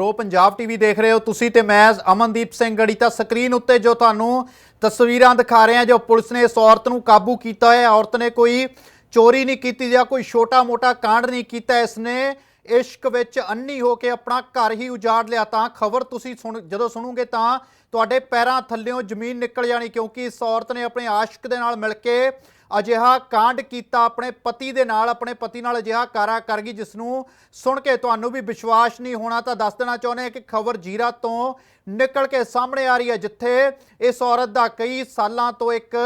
Bro Punjab TV ਦੇਖ ਰਹੇ ਹੋ ਤੁਸੀਂ ਤੇ ਮੈਂ ਅਮਨਦੀਪ ਸਿੰਘ ਗੜੀ। ਤਾਂ ਸਕਰੀਨ ਉੱਤੇ ਜੋ ਤੁਹਾਨੂੰ ਤਸਵੀਰਾਂ ਦਿਖਾ ਰਹੇ ਹਾਂ ਜੋ ਪੁਲਿਸ ਨੇ ਇਸ ਔਰਤ ਨੂੰ ਕਾਬੂ ਕੀਤਾ ਹੈ। ਔਰਤ ਨੇ ਕੋਈ ਚੋਰੀ ਨਹੀਂ ਕੀਤੀ ਜਾਂ ਕੋਈ ਛੋਟਾ-ਮੋਟਾ ਕਾਂਡ ਨਹੀਂ ਕੀਤਾ। ਇਸ ਨੇ ਇਸ਼ਕ ਵਿੱਚ ਅੰਨੀ ਹੋ ਕੇ ਆਪਣਾ ਘਰ ਹੀ ਉਜਾੜ ਲਿਆ। ਤਾਂ ਖਬਰ ਤੁਸੀਂ ਸੁਣ, ਜਦੋਂ ਸੁਣੋਗੇ ਤਾਂ ਤੁਹਾਡੇ ਪੈਰਾਂ ਥੱਲਿਓਂ ਜ਼ਮੀਨ ਨਿਕਲ ਜਾਣੀ, ਕਿਉਂਕਿ ਇਸ ਔਰਤ ਨੇ ਆਪਣੇ ਆਸ਼ਿਕ ਦੇ ਨਾਲ ਮਿਲ ਕੇ ਅਜਿਹਾ ਕਾਂਡ ਕੀਤਾ ਆਪਣੇ ਪਤੀ ਦੇ ਨਾਲ, ਆਪਣੇ ਪਤੀ ਨਾਲ ਅਜਿਹਾ ਕਾਰਾ ਕਰ ਗਈ, ਜਿਸ ਨੂੰ ਸੁਣ ਕੇ ਤੁਹਾਨੂੰ ਵੀ ਵਿਸ਼ਵਾਸ ਨਹੀਂ ਹੋਣਾ, ਤਾਂ ਦੱਸ ਦੇਣਾ ਚਾਹੁੰਦੇ ਹਾਂ ਕਿ ਖਬਰ ਜੀਰਾ ਤੋਂ ਨਿਕਲ ਕੇ ਸਾਹਮਣੇ ਆ ਰਹੀ ਹੈ, ਜਿੱਥੇ ਇਸ ਔਰਤ ਦਾ ਕਈ ਸਾਲਾਂ ਤੋਂ ਇੱਕ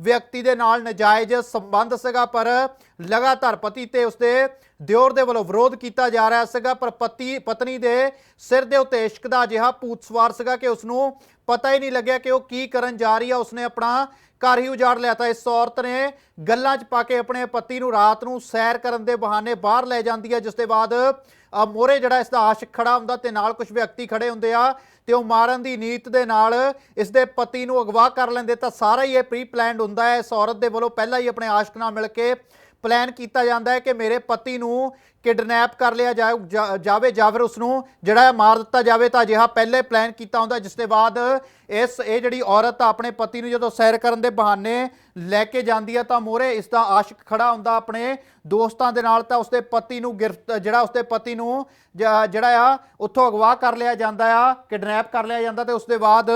ਵਿਅਕਤੀ ਦੇ ਨਾਲ ਨਜਾਇਜ਼ ਸੰਬੰਧ ਸੀਗਾ, ਪਰ ਲਗਾਤਾਰ ਪਤੀ ਤੇ ਉਸਦੇ ਦਿਓਰ ਦੇ ਵੱਲੋਂ ਵਿਰੋਧ ਕੀਤਾ ਜਾ ਰਿਹਾ ਸੀਗਾ, ਪਰ ਪਤੀ, ਪਤਨੀ ਦੇ ਸਿਰ ਦੇ ਉੱਤੇ ਇਸ਼ਕ ਦਾ ਅਜਿਹਾ ਭੂਤ ਸਵਾਰ ਸੀਗਾ ਕਿ ਉਸ ਨੂੰ ਪਤਾ ਹੀ ਨਹੀਂ ਲੱਗਿਆ ਕਿ ਉਹ ਕੀ ਕਰਨ ਜਾ ਰਹੀ ਆ। ਉਸਨੇ ਆਪਣਾ ਘਰ ਹੀ ਉਜਾੜ ਲਿਆ ਤਾਂ ਇਸ ਔਰਤ ਨੇ ਗੱਲਾਂ 'ਚ ਪਾ ਕੇ ਆਪਣੇ ਪਤੀ ਨੂੰ ਰਾਤ ਨੂੰ ਸੈਰ ਕਰਨ ਦੇ ਬਹਾਨੇ ਬਾਹਰ ਲੈ ਜਾਂਦੀ ਹੈ ਜਿਸ ਦੇ ਬਾਅਦ ਮੋਰੇ ਜਿਹੜਾ ਇਸ ਦਾ ਆਸ਼ਿਕ ਖੜਾ ਹੁੰਦਾ ਤੇ ਨਾਲ ਕੁਝ ਵਿਅਕਤੀ ਖੜੇ ਹੁੰਦੇ ਆ ਤੇ ਉਹ ਮਾਰਨ ਦੀ ਨੀਤ ਦੇ ਨਾਲ ਇਸ ਦੇ ਪਤੀ ਨੂੰ ਅਗਵਾ ਕਰ ਲੈਂਦੇ ਤਾਂ ਸਾਰਾ ਹੀ ਇਹ ਪ੍ਰੀ ਪਲਾਨਡ ਹੁੰਦਾ ਹੈ। ਇਸ ਔਰਤ ਦੇ ਵੱਲੋਂ ਪਹਿਲਾਂ ਹੀ ਆਪਣੇ ਆਸ਼ਿਕ ਨਾਲ ਮਿਲ ਕੇ ਪਲਾਨ ਕੀਤਾ ਜਾਂਦਾ ਹੈ ਕਿ ਮੇਰੇ ਪਤੀ ਨੂੰ ਕਿਡਨੈਪ ਕਰ ਲਿਆ ਜਾ- ਜਾ- ਜਾਵੇ ਜਾਂ ਫਿਰ ਉਸ ਨੂੰ ਜਿਹੜਾ ਮਾਰ ਦਿੱਤਾ ਜਾਵੇ ਤਾਂ ਅਜਿਹਾ ਪਹਿਲੇ ਪਲਾਨ ਕੀਤਾ ਹੁੰਦਾ, ਜਿਸ ਦੇ ਬਾਅਦ ਇਸ ਇਹ ਜਿਹੜੀ ਔਰਤ ਆਪਣੇ ਪਤੀ ਨੂੰ ਜਦੋਂ ਸੈਰ ਕਰਨ ਦੇ ਬਹਾਨੇ ਲੈ ਕੇ ਜਾਂਦੀ ਹੈ ਤਾਂ ਮੋਰੇ ਇਸ ਦਾ ਆਸ਼ਿਕ ਖੜਾ ਹੁੰਦਾ ਆਪਣੇ ਦੋਸਤਾਂ ਦੇ ਨਾਲ ਤਾਂ ਉਸਦੇ ਪਤੀ ਨੂੰ ਗਿਰਫਤ ਜਿਹੜਾ ਉਸਦੇ ਪਤੀ ਨੂੰ ਜਿਹੜਾ ਆ, ਉੱਥੋਂ ਅਗਵਾ ਕਰ ਲਿਆ ਜਾਂਦਾ ਆ, ਕਿਡਨੈਪ ਕਰ ਲਿਆ ਜਾਂਦਾ ਤੇ ਉਸ ਦੇ ਬਾਅਦ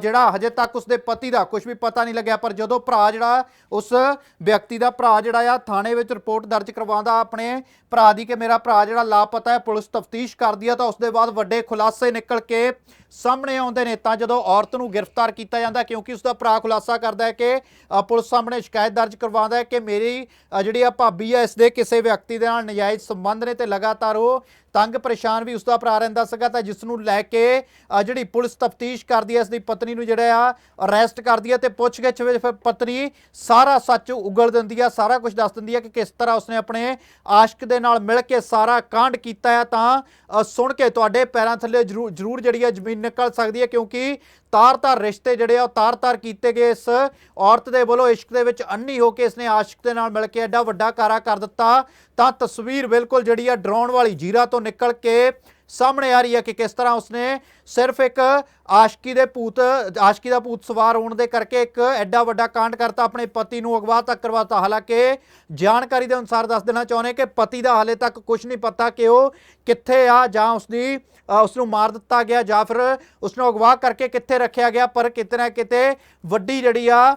ਜਿਹੜਾ ਹਜੇ ਤੱਕ ਉਸਦੇ ਪਤੀ ਦਾ ਕੁਝ ਵੀ ਪਤਾ ਨਹੀਂ ਲੱਗਿਆ, ਪਰ ਜਦੋਂ ਭਰਾ ਜਿਹੜਾ ਉਸ ਵਿਅਕਤੀ ਦਾ ਭਰਾ ਜਿਹੜਾ ਆ, ਥਾਣੇ ਵਿੱਚ ਰਿਪੋਰਟ ਦਰਜ ਕਰਵਾਉਂਦਾ, ਆਪਣੇ ਭਰਾ ਦੀ ਕਿ ਮੇਰਾ ਭਰਾ ਜਿਹੜਾ ਲਾਪਤਾ ਹੈ, ਪੁਲਿਸ ਤਫਤੀਸ਼ ਕਰਦੀ ਹੈ ਤਾਂ ਉਸ ਦੇ ਬਾਅਦ ਵੱਡੇ ਖੁਲਾਸੇ ਨਿਕਲ ਕੇ ਸਾਹਮਣੇ ਆਉਂਦੇ ਨੇ, ਤਾਂ ਜਦੋਂ ਔਰਤ ਨੂੰ ਗ੍ਰਿਫਤਾਰ ਕੀਤਾ ਜਾਂਦਾ ਕਿਉਂਕਿ ਉਸ ਦਾ ਭਰਾ ਖੁਲਾਸਾ ਕਰਦਾ ਹੈ ਕਿ ਪੁਲਿਸ ਸਾਹਮਣੇ ਸ਼ਿਕਾਇਤ ਦਰਜ ਕਰਵਾਉਂਦਾ ਹੈ ਕਿ ਮੇਰੀ ਜਿਹੜੀ ਆ ਭਾਬੀ ਆ ਇਸ ਦੇ ਕਿਸੇ ਵਿਅਕਤੀ ਦੇ ਨਾਲ ਨਜਾਇਜ਼ ਸੰਬੰਧ ਨੇ ਤੇ ਲਗਾਤਾਰ ਉਹ ਤੰਗ ਪਰੇਸ਼ਾਨ ਵੀ ਉਸ ਦਾ ਭਰਾ ਰਹਿੰਦਾ ਸੀਗਾ, ਤਾਂ ਜਿਸ ਨੂੰ ਲੈ ਕੇ ਜਿਹੜੀ ਪੁਲਿਸ ਤਫਤੀਸ਼ ਕਰਦੀ ਹੈ ਇਸ ਦੀ ਪਤਨੀ ਨੂੰ ਜਿਹੜਾ ਆ ਅਰੈਸਟ ਕਰਦੀ ਹੈ ਤੇ ਪੁੱਛਗਿੱਛ ਵਿੱਚ ਫਿਰ ਪਤਨੀ ਸਾਰਾ ਸੱਚ ਉਗਲ ਦਿੰਦੀ ਆ ਸਾਰਾ ਕੁਝ ਦੱਸ ਦਿੰਦੀ ਹੈ ਕਿ ਕਿਸ ਤਰ੍ਹਾਂ ਉਸਨੇ ਆਪਣੇ ਆਸ਼ਕ ਦੇ ਨਾਲ ਮਿਲ ਕੇ ਸਾਰਾ ਕਾਂਡ ਕੀਤਾ ਹੈ, ਤਾਂ ਸੁਣ ਕੇ ਤੁਹਾਡੇ ਪੈਰਾਂ ਥੱਲੇ ਜ਼ਰੂਰ ਜ਼ਰੂਰ ਜਿਹੜੀ ਆ ਜ਼ਮੀਨ ਨਿਕਲ ਸਕਦੀ ਹੈ, ਕਿਉਂਕਿ ਤਾਰ-ਤਾਰ ਰਿਸ਼ਤੇ ਜਿਹੜੇ ਆ, ਉਹ ਤਾਰ-ਤਾਰ ਕੀਤੇ ਗਏ ਇਸ ਔਰਤ ਦੇ ਵੱਲੋਂ। ਇਸ਼ਕ ਦੇ ਵਿੱਚ ਅੰਨੀ ਹੋ ਕੇ ਇਸਨੇ ਆਸ਼ਿਕ ਦੇ ਨਾਲ ਮਿਲ ਕੇ ਐਡਾ ਵੱਡਾ ਕਾਰਾ ਕਰ ਦਿੱਤਾ। ਤਾਂ ਤਸਵੀਰ ਬਿਲਕੁਲ ਜਿਹੜੀ ਆ, ਡਰਾਉਣ ਵਾਲੀ ਜੀਰਾ ਤੋਂ ਨਿਕਲ ਕੇ ਸਾਹਮਣੇ ਆ ਰਹੀ ਹੈ ਕਿ ਕਿਸ ਤਰ੍ਹਾਂ ਉਸਨੇ ਸਿਰਫ ਇੱਕ ਆਸ਼ਕੀ ਦੇ ਭੂਤ ਆਸ਼ਕੀ ਦਾ ਭੂਤ ਸਵਾਰ ਹੋਣ ਦੇ ਕਰਕੇ ਇੱਕ ਐਡਾ ਵੱਡਾ ਕਾਂਡ ਕਰਤਾ ਆਪਣੇ ਪਤੀ ਨੂੰ ਅਗਵਾ ਤੱਕ ਕਰਵਾਤਾ। ਹਾਲਾਂਕਿ ਜਾਣਕਾਰੀ ਦੇ ਅਨੁਸਾਰ ਦੱਸ ਦੇਣਾ ਚਾਹੁੰਦੇ ਕਿ ਪਤੀ ਦਾ ਹਾਲੇ ਤੱਕ ਕੁਝ ਨਹੀਂ ਪਤਾ ਕਿ ਉਹ ਕਿੱਥੇ ਆ ਜਾਂ ਉਸਦੀ ਅ, ਉਸ ਨੂੰ ਮਾਰ ਦਿੱਤਾ ਗਿਆ ਜਾਂ ਫਿਰ ਉਸ ਨੂੰ ਅਗਵਾ ਕਰਕੇ ਕਿੱਥੇ ਰੱਖਿਆ ਗਿਆ ਪਰ ਕਿਤੇ ਨਾ ਕਿਤੇ ਵੱਡੀ ਜਿਹੜੀ ਆ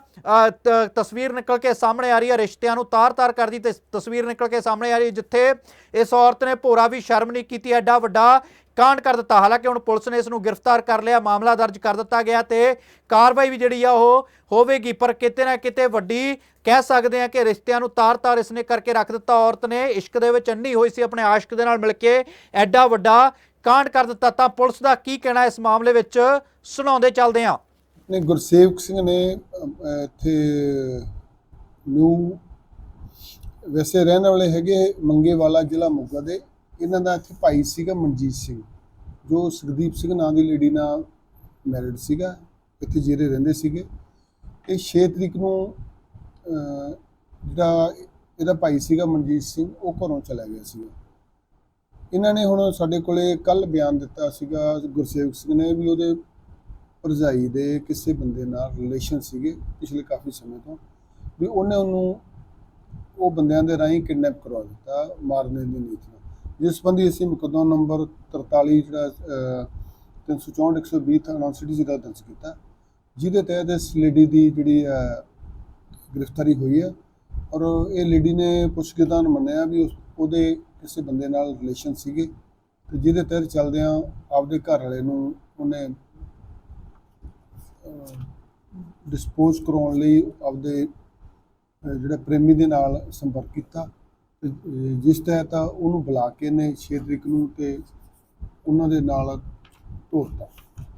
ਤਸਵੀਰ ਨਿਕਲ ਕੇ ਸਾਹਮਣੇ ਆ ਰਹੀ ਹੈ। ਰਿਸ਼ਤਿਆਂ ਨੂੰ ਤਾਰ-ਤਾਰ ਕਰਦੀ ਤੇ ਤਸਵੀਰ ਨਿਕਲ ਕੇ ਸਾਹਮਣੇ ਆ ਰਹੀ ਜਿੱਥੇ ਇਸ ਔਰਤ ਨੇ ਭੋਰਾ ਵੀ ਸ਼ਰਮ ਨਹੀਂ ਕੀਤੀ ਐਡਾ ਵੱਡਾ ਕਾਂਡ ਕਰ ਦਿੱਤਾ। ਹਾਲਾਂਕਿ ਹੁਣ ਪੁਲਿਸ ਨੇ ਇਸ ਨੂੰ ਗ੍ਰਿਫਤਾਰ ਕਰ ਲਿਆ, ਮਾਮਲਾ ਦਰਜ ਕਰ ਦਿੱਤਾ ਗਿਆ ਤੇ ਕਾਰਵਾਈ ਵੀ ਜਿਹੜੀ ਆ ਉਹ ਹੋਵੇਗੀ। ਪਰ ਕਿਤੇ ਨਾ ਕਿਤੇ ਵੱਡੀ ਕਹਿ ਸਕਦੇ ਆ ਕਿ ਰਿਸ਼ਤਿਆਂ ਨੂੰ ਤਾਰ-ਤਾਰ ਇਸਨੇ ਕਰਕੇ ਰੱਖ ਦਿੱਤਾ। ਔਰਤ ਨੇ ਇਸ਼ਕ ਦੇ ਵਿੱਚ ਅੰਨੀ ਹੋਈ ਸੀ ਆਪਣੇ ਆਸ਼ਿਕ ਦੇ ਨਾਲ ਮਿਲ ਕੇ ਐਡਾ ਵੱਡਾ ਕਾਂਡ ਕਰ ਦਿੱਤਾ। ਤਾਂ ਪੁਲਿਸ ਦਾ ਕੀ ਕਹਿਣਾ ਇਸ ਮਾਮਲੇ ਵਿੱਚ? ਸੁਣਾਉਂਦੇ ਚੱਲਦੇ ਆ ਨੇ ਗੁਰਸੇਵਕ ਸਿੰਘ ਨੇ ਇੱਥੇ ਨਿਊ ਵੈਸੇ ਰਹਿਣ ਵਾਲੇ ਹੈਗੇ ਮੰਗੇਵਾਲਾ ਜ਼ਿਲ੍ਹਾ ਮੋਗਾ ਦੇ। ਇਹਨਾਂ ਦਾ ਇੱਥੇ ਭਾਈ ਸੀਗਾ ਮਨਜੀਤ ਸਿੰਘ, ਜੋ ਸੁਖਦੀਪ ਸਿੰਘ ਨਾਂ ਦੀ ਲੇਡੀ ਨਾਲ ਮੈਰਿਡ ਸੀਗਾ, ਇੱਥੇ ਜੀਰੇ ਰਹਿੰਦੇ ਸੀਗੇ। ਇਹ 6 ਤਰੀਕ ਨੂੰ ਜਿਹੜਾ ਇਹਦਾ ਭਾਈ ਸੀਗਾ ਮਨਜੀਤ ਸਿੰਘ, ਉਹ ਘਰੋਂ ਚਲਾ ਗਿਆ ਸੀਗਾ। ਇਹਨਾਂ ਨੇ ਹੁਣ ਸਾਡੇ ਕੋਲੇ ਕੱਲ ਬਿਆਨ ਦਿੱਤਾ ਸੀਗਾ, ਗੁਰਸੇਵਕ ਸਿੰਘ ਨੇ ਵੀ ਉਹਦੇ ਭਰਜਾਈ ਦੇ ਕਿਸੇ ਬੰਦੇ ਨਾਲ ਰਿਲੇਸ਼ਨ ਸੀਗੇ ਪਿਛਲੇ ਕਾਫੀ ਸਮੇਂ ਤੋਂ, ਵੀ ਉਹਨੇ ਉਹਨੂੰ ਉਹ ਬੰਦਿਆਂ ਦੇ ਰਾਹੀਂ ਕਿਡਨੈਪ ਕਰਵਾ ਦਿੱਤਾ, ਮਾਰਨੇ ਦੀ ਨੀਤ ਨਾਲ। ਜਿਸ ਸੰਬੰਧੀ ਅਸੀਂ ਮੁਕੱਦਮਾ ਨੰਬਰ 43 ਜਿਹੜਾ ਅਹ, 364 120 ਥਾਣਾ ਸਿਟੀ ਜ਼ਿਲ੍ਹਾ ਦਰਜ ਕੀਤਾ। ਜਿਹਦੇ ਤਹਿਤ ਇਸ ਲੇਡੀ ਦੀ ਜਿਹੜੀ ਅਹ, ਗ੍ਰਿਫਤਾਰੀ ਹੋਈ ਹੈ ਔਰ ਇਹ ਲੇਡੀ ਨੇ ਪੁੱਛਗਿੱਛਾਂ ਮੰਨਿਆ ਵੀ ਉਸ ਉਹਦੇ ਕਿਸੇ ਬੰਦੇ ਨਾਲ ਰਿਲੇਸ਼ਨ ਸੀਗੇ ਤੇ ਜਿਹਦੇ ਤਹਿਤ ਚੱਲਦਿਆਂ ਆਪਦੇ ਘਰ ਵਾਲੇ ਨੂੰ ਉਹਨੇ ਡਿਸਪੋਜ਼ ਕਰਾਉਣ ਲਈ ਆਪਦੇ ਜਿਹੜਾ ਪ੍ਰੇਮੀ ਦੇ ਨਾਲ ਸੰਪਰਕ ਕੀਤਾ। ਜਿਸ ਤਹਿਤ ਉਹਨੂੰ ਬੁਲਾ ਕੇ ਨੇ 6 ਤਰੀਕ ਨੂੰ ਤੇ ਉਹਨਾਂ ਦੇ ਨਾਲ ਧੋਤਾ।